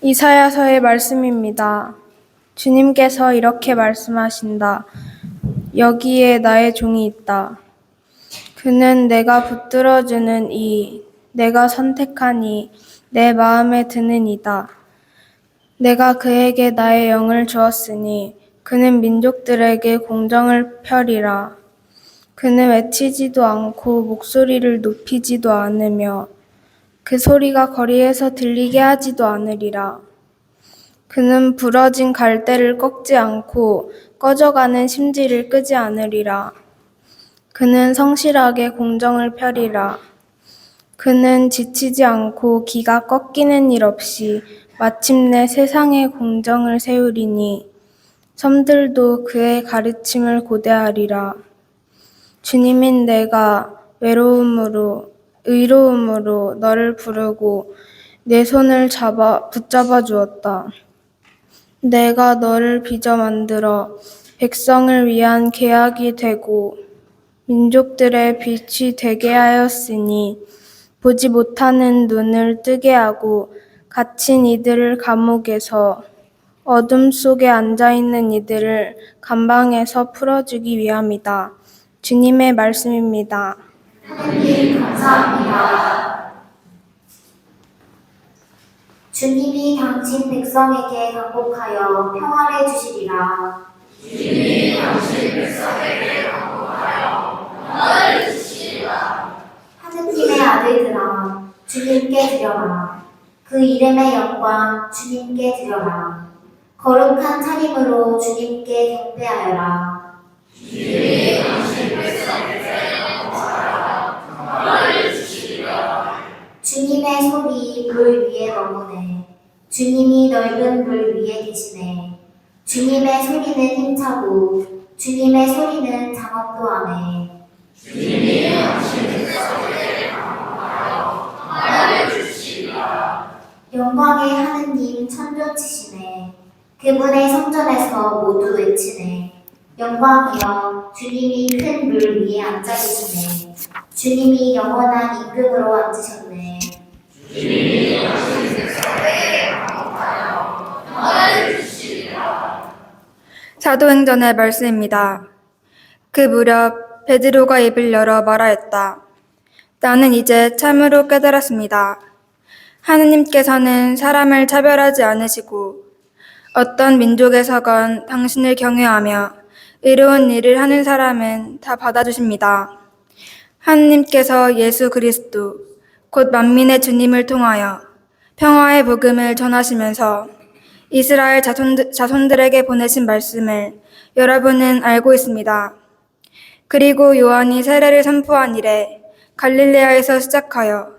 이사야서의 말씀입니다. 주님께서 이렇게 말씀하신다. 여기에 나의 종이 있다. 그는 내가 붙들어주는 이, 내가 선택한 이, 내 마음에 드는 이다. 내가 그에게 나의 영을 주었으니 그는 민족들에게 공정을 펴리라. 그는 외치지도 않고 목소리를 높이지도 않으며 그 소리가 거리에서 들리게 하지도 않으리라. 그는 부러진 갈대를 꺾지 않고 꺼져가는 심지를 끄지 않으리라. 그는 성실하게 공정을 펴리라. 그는 지치지 않고 기가 꺾이는 일 없이 마침내 세상의 공정을 세우리니 섬들도 그의 가르침을 고대하리라. 주님인 내가 외로움으로 의로움으로 너를 부르고 내 손을 잡아 붙잡아 주었다. 내가 너를 빚어 만들어 백성을 위한 계약이 되고 민족들의 빛이 되게 하였으니 보지 못하는 눈을 뜨게 하고 갇힌 이들을 감옥에서 어둠 속에 앉아 있는 이들을 감방에서 풀어주기 위함이다. 주님의 말씀입니다. 주님이 당신 백성에게 강복하여 평화를 주시리라. 하느님의 아들들아, 주님께 드려라. 그 이름의 영광 주님께 드려라. 거룩한 차림으로 주님께 경배하여라. 주님 의 소리 물 위에 머무네. 주님이 넓은 물 위에 계시네. 주님의 소리는 힘차고 주님의 소리는 장엄도 하네. 영광의 하느님 천존치시네. 그분의 성전에서 모두 외치네. 영광이여 주님이 큰 물 위에 앉아 계시네. 주님이 영원한 임금으로 앉으셨네. 사도행전의 말씀입니다. 그 무렵 베드로가 입을 열어 말하였다. 나는 이제 참으로 깨달았습니다. 하느님께서는 사람을 차별하지 않으시고 어떤 민족에서건 당신을 경외하며 의로운 일을 하는 사람은 다 받아주십니다. 하느님께서 예수 그리스도 곧 만민의 주님을 통하여 평화의 복음을 전하시면서 이스라엘 자손, 자손들에게 보내신 말씀을 여러분은 알고 있습니다. 그리고 요한이 세례를 선포한 이래 갈릴레아에서 시작하여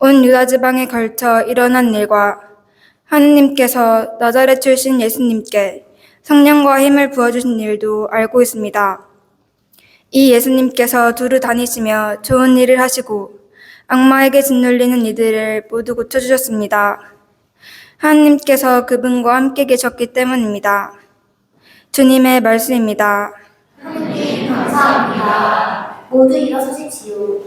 온 유다 지방에 걸쳐 일어난 일과 하느님께서 나자렛 출신 예수님께 성령과 힘을 부어주신 일도 알고 있습니다. 이 예수님께서 두루 다니시며 좋은 일을 하시고 악마에게 짓눌리는 이들을 모두 고쳐주셨습니다. 하나님께서 그분과 함께 계셨기 때문입니다. 주님의 말씀입니다. 감사합니다. 모두 일어서십시오.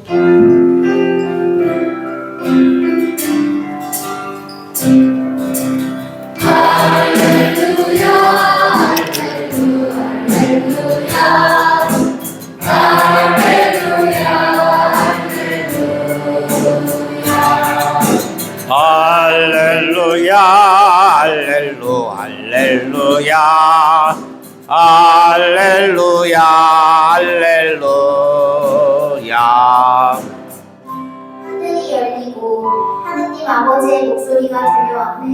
할렐루야 할렐루야 하늘이 열리고 하느님 아버지의 목소리가 들려왔네.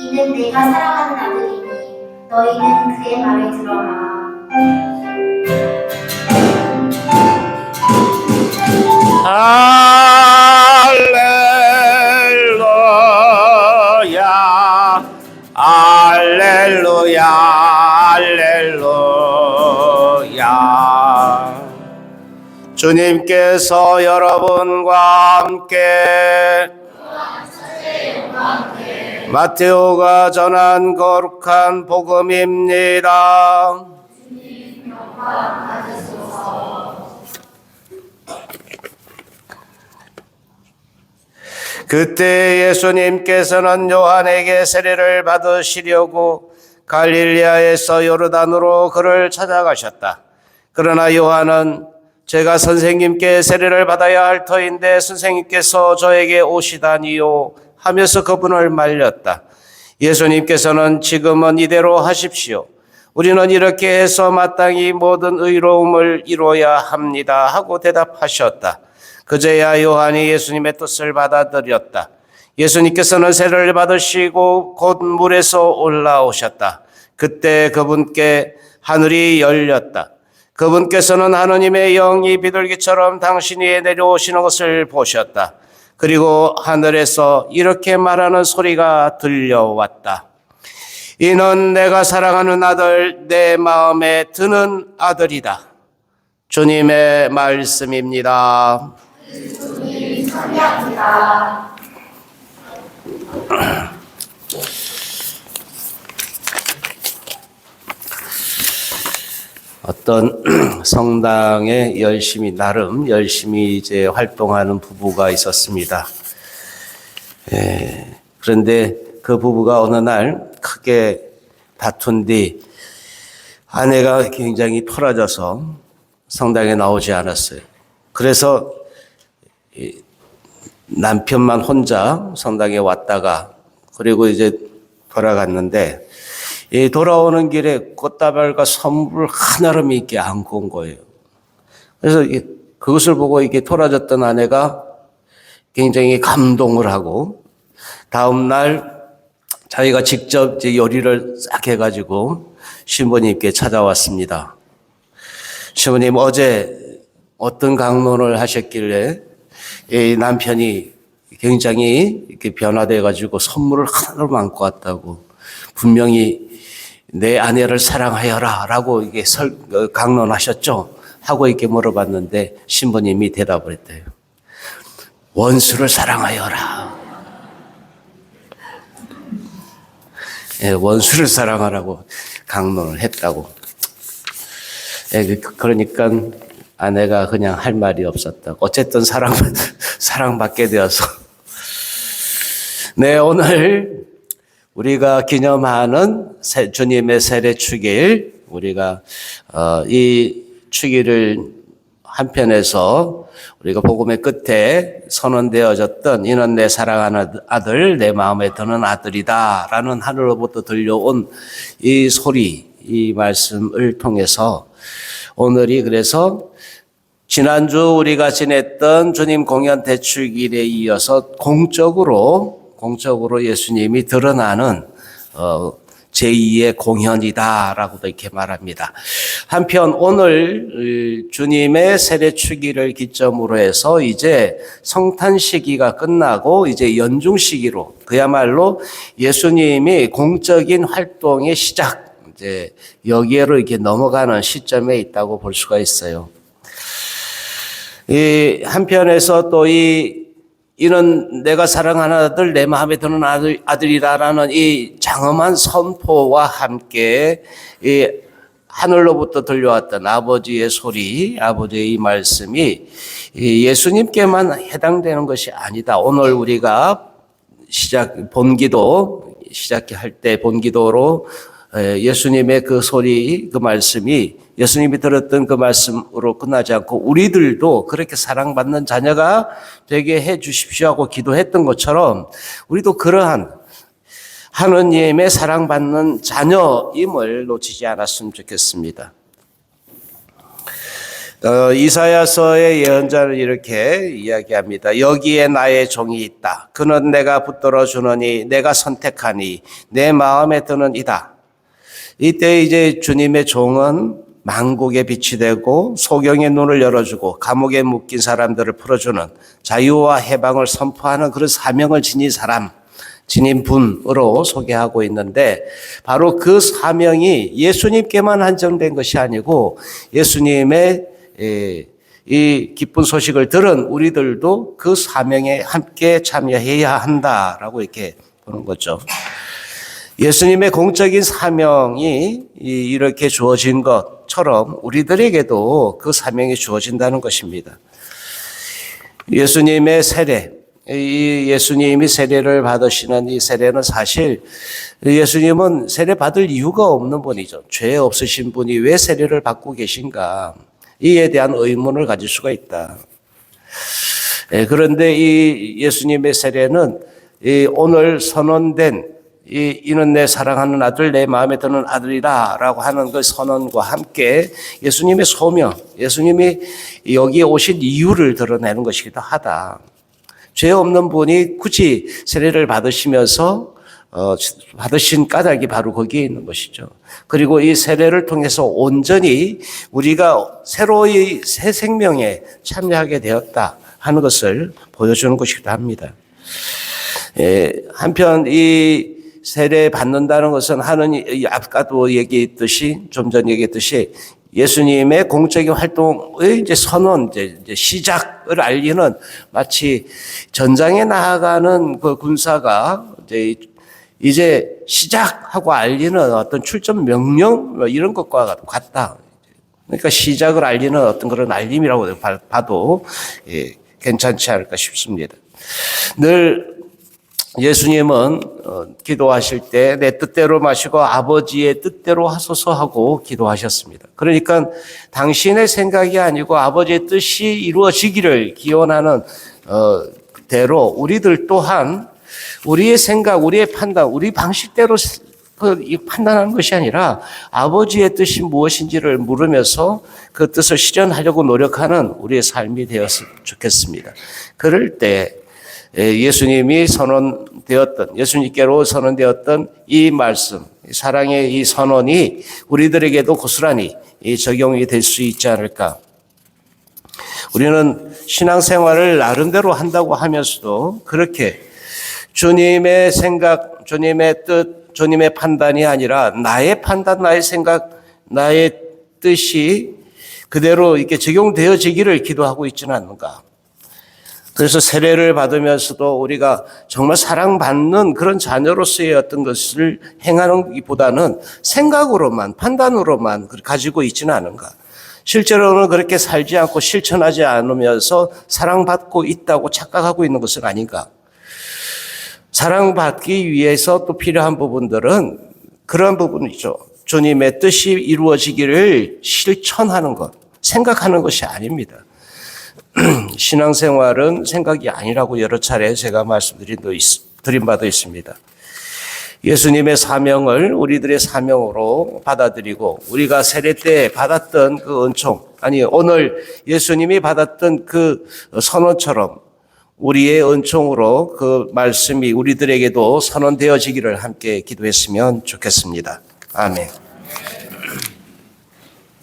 이는 내가 사랑하는 아들이니 너희는 그의 말을 들어라. 할렐루야 할렐루야 주님께서 여러분과 함께 마테오가 전한 거룩한 복음입니다. 그때 예수님께서는 요한에게 세례를 받으시려고 갈릴리아에서 요르단으로 그를 찾아가셨다. 그러나 요한은 제가 선생님께 세례를 받아야 할 터인데 선생님께서 저에게 오시다니요 하면서 그분을 말렸다. 예수님께서는 지금은 이대로 하십시오. 우리는 이렇게 해서 마땅히 모든 의로움을 이루어야 합니다. 하고 대답하셨다. 그제야 요한이 예수님의 뜻을 받아들였다. 예수님께서는 세례를 받으시고 곧 물에서 올라오셨다. 그때 그분께 하늘이 열렸다. 그분께서는 하느님의 영이 비둘기처럼 당신이 내려오시는 것을 보셨다. 그리고 하늘에서 이렇게 말하는 소리가 들려왔다. 이는 내가 사랑하는 아들, 내 마음에 드는 아들이다. 주님의 말씀입니다. 어떤 성당에 열심히 나름 열심히 이제 활동하는 부부가 있었습니다. 예, 그런데 그 부부가 어느 날 크게 다툰 뒤 아내가 굉장히 토라져서 성당에 나오지 않았어요. 그래서 이 남편만 혼자 성당에 왔다가 그리고 이제 돌아갔는데 이 돌아오는 길에 꽃다발과 선물을 하나름 있게 안고 온 거예요. 그래서 이- 그것을 보고 이게 토라졌던 아내가 굉장히 감동을 하고 다음 날 자기가 직접 요리를 싹 해가지고 신부님께 찾아왔습니다. 신부님 어제 어떤 강론을 하셨길래 이 남편이 굉장히 이렇게 변화돼 가지고 선물을 하나로 안고 왔다고 분명히 내 아내를 사랑하여라 라고 이게 설 어, 강론하셨죠 하고 이렇게 물어봤는데 신부님이 대답을 했대요. 원수를 사랑하여라. 예, 원수를 사랑하라고 강론을 했다고. 예, 그- 그러니까 아내가 그냥 할 말이 없었다. 어쨌든 사랑 사랑받게 되어서. 네, 오늘 우리가 기념하는 세- 주님의 세례 축일 우리가 어, 이 축일을 한편에서 우리가 복음의 끝에 선언되어졌던 이는 내 사랑하는 아들 내 마음에 드는 아들이다 라는 하늘로부터 들려온 이 소리 이 말씀을 통해서 오늘이 그래서 지난주 우리가 지냈던 주님 공연 대축일에 이어서 공적으로 공적으로 예수님이 드러나는 어, 제2의 공연이다라고도 이렇게 말합니다. 한편 오늘 어, 주님의 세례 축일을 기점으로 해서 이제 성탄 시기가 끝나고 이제 연중 시기로 그야말로 예수님이 공적인 활동의 시작 이제 여기에로 이렇게 넘어가는 시점에 있다고 볼 수가 있어요. 이 한편에서 또이 이는 내가 사랑하는 아들 내 마음에 드는 아들 아들이라라는 이 장엄한 선포와 함께 이 하늘로부터 들려왔던 아버지의 소리, 아버지의 이 말씀이 이 예수님께만 해당되는 것이 아니다. 오늘 우리가 시작 본기도 시작할 때 본기도로 에, 예수님의 그 소리 그 말씀이 예수님이 들었던 그 말씀으로 끝나지 않고 우리들도 그렇게 사랑받는 자녀가 되게 해 주십시오 하고 기도했던 것처럼 우리도 그러한 하느님의 사랑받는 자녀임을 놓치지 않았으면 좋겠습니다. 어, 이사야서의 예언자는 이렇게 이야기합니다. 여기에 나의 종이 있다. 그는 내가 붙들어 주느니 내가 선택하니 내 마음에 드는 이다. 이때 이제 주님의 종은 만국의 빛이 되고 소경의 눈을 열어주고 감옥에 묶인 사람들을 풀어주는 자유와 해방을 선포하는 그런 사명을 지닌 사람, 지닌 분으로 소개하고 있는데 바로 그 사명이 예수님께만 한정된 것이 아니고 예수님의 에, 이 기쁜 소식을 들은 우리들도 그 사명에 함께 참여해야 한다라고 이렇게 보는 거죠. 예수님의 공적인 사명이 이- 이렇게 주어진 것처럼 우리들에게도 그 사명이 주어진다는 것입니다. 예수님의 세례, 이 예수님이 세례를 받으시는 이 세례는 사실 예수님은 세례 받을 이유가 없는 분이죠. 죄 없으신 분이 왜 세례를 받고 계신가? 이에 대한 의문을 가질 수가 있다. 예, 그런데 이 예수님의 세례는 이 오늘 선언된 이, 이는 내 사랑하는 아들, 내 마음에 드는 아들이다 라고 하는 그 선언과 함께 예수님의 소명, 예수님이 여기에 오신 이유를 드러내는 것이기도 하다. 죄 없는 분이 굳이 세례를 받으시면서 어, 받으신 까닭이 바로 거기에 있는 것이죠. 그리고 이 세례를 통해서 온전히 우리가 새로이 새 생명에 참여하게 되었다 하는 것을 보여주는 것이기도 합니다. 예, 한편 이 세례 받는다는 것은 하느님 아까도 얘기했듯이 좀 전 얘기했듯이 예수님의 공적인 활동의 이제 선언, 이제, 시작을 알리는 마치 전장에 나아가는 그 군사가 이제 이제 시작하고 알리는 어떤 출전 명령 뭐 이런 것과 같다. 그러니까 시작을 알리는 어떤 그런 알림이라고 봐- 봐도 예, 괜찮지 않을까 싶습니다. 늘 예수님은 어, 기도하실 때 내 뜻대로 마시고 아버지의 뜻대로 하소서 하고 기도하셨습니다. 그러니까 당신의 생각이 아니고 아버지의 뜻이 이루어지기를 기원하는 어, 대로 우리들 또한 우리의 생각, 우리의 판단, 우리 방식대로 그이 판단하는 것이 아니라 아버지의 뜻이 무엇인지를 물으면서 그 뜻을 실현하려고 노력하는 우리의 삶이 되었으면 좋겠습니다. 그럴 때 예, 예수님이 선언되었던 예수님께로 선언되었던 이 말씀, 사랑의 이 선언이 우리들에게도 고스란히 이 적용이 될 수 있지 않을까. 우리는 신앙생활을 나름대로 한다고 하면서도 그렇게 주님의 생각, 주님의 뜻, 주님의 판단이 아니라 나의 판단, 나의 생각, 나의 뜻이 그대로 이렇게 적용되어지기를 기도하고 있지는 않는가. 그래서 세례를 받으면서도 우리가 정말 사랑받는 그런 자녀로서의 어떤 것을 행하는 것보다는 생각으로만, 판단으로만 가지고 있지는 않은가. 실제로는 그렇게 살지 않고 실천하지 않으면서 사랑받고 있다고 착각하고 있는 것은 아닌가. 사랑받기 위해서 또 필요한 부분들은 그런 부분이죠. 주님의 뜻이 이루어지기를 실천하는 것, 생각하는 것이 아닙니다. 신앙생활은 생각이 아니라고 여러 차례 제가 말씀드린 바도 있습니다. 예수님의 사명을 우리들의 사명으로 받아들이고 우리가 세례 때 받았던 그 은총, 아니 오늘 예수님이 받았던 그 선언처럼 우리의 은총으로 그 말씀이 우리들에게도 선언되어지기를 함께 기도했으면 좋겠습니다. 아멘.